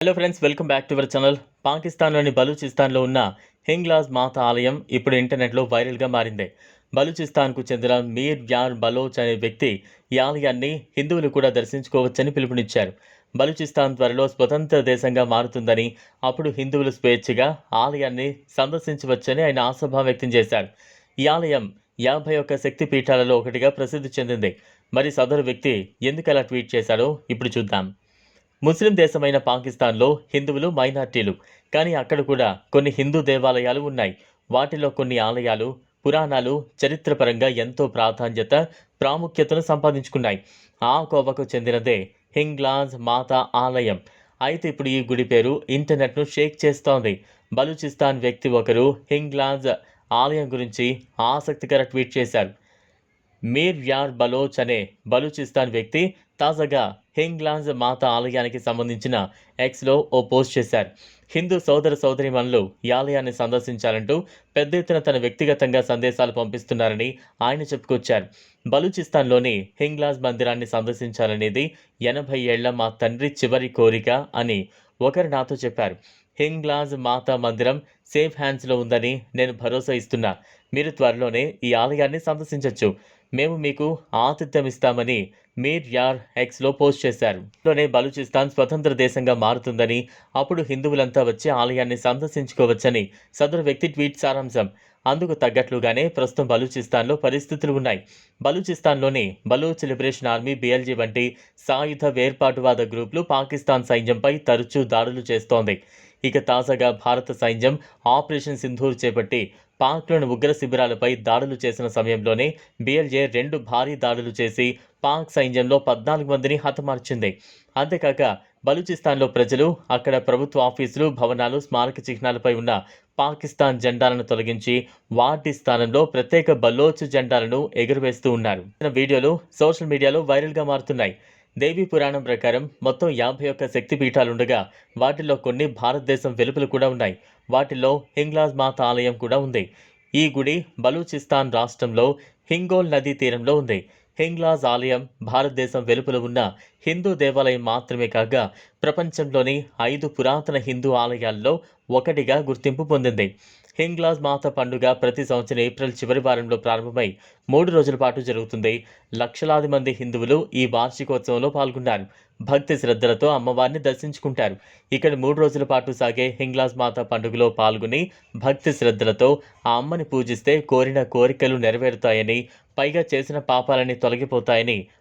Hello friends welcome back to our channel పాకిస్తాన్లోని బలూచిస్తాన్లో ఉన్న హింగ్లాజ్ మాత ఆలయం ఇప్పుడు ఇంటర్నెట్లో వైరల్గా మారింది. బలూచిస్తాన్కు చెందిన మీర్ యార్ బలోచ్ అనే వ్యక్తి ఈ ఆలయాన్ని హిందువులు కూడా దర్శించుకోవచ్చని పిలుపునిచ్చారు. బలూచిస్తాన్ త్వరలో స్వతంత్ర దేశంగా మారుతుందని అప్పుడు హిందువులు స్వేచ్ఛగా ఆలయాన్ని సందర్శించవచ్చని ఆయన ఆశాభావం వ్యక్తం చేశారు. ఈ ఆలయం యాభై ఒక్క శక్తి పీఠాలలో ఒకటిగా ప్రసిద్ధి చెందింది. మరి సదరు వ్యక్తి ఎందుకు అలా ట్వీట్ చేశాడో ఇప్పుడు చూద్దాం. ముస్లిం దేశమైన పాకిస్తాన్లో హిందువులు మైనార్టీలు. కానీ అక్కడ కూడా కొన్ని హిందూ దేవాలయాలు ఉన్నాయి. వాటిలో కొన్ని ఆలయాలు పురాణాలు చరిత్రపరంగా ఎంతో ప్రాధాన్యత ప్రాముఖ్యతను సంపాదించుకున్నాయి. ఆ కోవకు చెందినదే హింగ్లాజ్ మాతా ఆలయం. అయితే ఇప్పుడు ఈ గుడి పేరు ఇంటర్నెట్ను షేక్ చేస్తోంది. బలూచిస్తాన్ వ్యక్తి ఒకరు హింగ్లాజ్ ఆలయం గురించి ఆసక్తికర ట్వీట్ చేశారు. మీర్ యార్ బలోచ్ అనే బలూచిస్తాన్ వ్యక్తి తాజాగా హింగ్లాజ్ మాత ఆలయానికి సంబంధించిన ఎక్స్లో ఓ పోస్ట్ చేశారు. హిందూ సోదర సోదరిమణులు ఈ ఆలయాన్ని సందర్శించాలంటూ పెద్ద ఎత్తున తన వ్యక్తిగతంగా సందేశాలు పంపిస్తున్నారని ఆయన చెప్పుకొచ్చారు. బలూచిస్తాన్లోని హింగ్లాజ్ మందిరాన్ని సందర్శించాలనేది ఎనభై ఏళ్ళ మా తండ్రి చివరి కోరిక అని ఒకరు నాతో చెప్పారు. హింగ్లాజ్ మాతా మందిరం సేఫ్ హ్యాండ్స్లో ఉందని నేను భరోసా ఇస్తున్నా. మీరు త్వరలోనే ఈ ఆలయాన్ని సందర్శించవచ్చు మేము మీకు ఆతిథ్యం ఇస్తామని మీర్ యార్ ఎక్స్లో పోస్ట్ చేశారు. లోనే బలూచిస్తాన్ స్వతంత్ర దేశంగా మారుతుందని అప్పుడు హిందువులంతా వచ్చి ఆలయాన్ని సందర్శించుకోవచ్చని సదరు వ్యక్తి ట్వీట్ సారాంశం. అందుకు తగ్గట్లుగానే ప్రస్తుతం బలూచిస్తాన్లో పరిస్థితులు ఉన్నాయి. బలూచిస్తాన్లోని బలూచ్ లిబరేషన్ ఆర్మీ బిఎల్జీ వంటి సాయుధ వేర్పాటువాద గ్రూపులు పాకిస్తాన్ సైన్యంపై తరచూ దాడులు చేస్తోంది. ఇక తాజాగా భారత సైన్యం ఆపరేషన్ సింధూర్ చేపట్టి పాక్లోని ఉగ్ర శిబిరాలపై దాడులు చేసిన సమయంలోనే బిఎల్జే రెండు భారీ దాడులు చేసి పాక్ సైన్యంలో పద్నాలుగు మందిని హతమార్చింది. అంతేకాక బలూచిస్తాన్లో ప్రజలు అక్కడ ప్రభుత్వ ఆఫీసులు భవనాలు స్మారక చిహ్నాలపై ఉన్న పాకిస్తాన్ జెండాలను తొలగించి వాటి స్థానంలో ప్రత్యేక బలోచ్ జెండాలను ఎగురవేస్తూ ఉన్నారు. వీడియోలు సోషల్ మీడియాలో వైరల్గా మారుతున్నాయి. దేవీ పురాణం ప్రకారం మొత్తం యాభై ఒక్క శక్తిపీఠాలుండగా వాటిలో కొన్ని భారతదేశం వెలుపలు కూడా ఉన్నాయి. వాటిలో హింగ్లాజ్ మాత ఆలయం కూడా ఉంది. ఈ గుడి బలూచిస్తాన్ రాష్ట్రంలో హింగోల్ నదీ తీరంలో ఉంది. హింగ్లాజ్ ఆలయం భారతదేశం వెలుపల ఉన్న హిందూ దేవాలయం మాత్రమే కాక ప్రపంచంలోని ఐదు పురాతన హిందూ ఆలయాల్లో ఒకటిగా గుర్తింపు పొందింది. హింగ్లాజ్ మాత పండుగ ప్రతి సంవత్సరం ఏప్రిల్ చివరి వారంలో ప్రారంభమై మూడు రోజుల పాటు జరుగుతుంది. లక్షలాది మంది హిందువులు ఈ వార్షికోత్సవంలో పాల్గొన్నారు. భక్తి శ్రద్ధలతో అమ్మవారిని దర్శించుకుంటారు. ఇక్కడ మూడు రోజుల పాటు సాగే హింగ్లాజ్ మాత పండుగలో పాల్గొని భక్తి శ్రద్ధలతో ఆ అమ్మని పూజిస్తే కోరిన కోరికలు నెరవేరుతాయని పైగా చేసిన పాపాలని తొలగిపోతాయని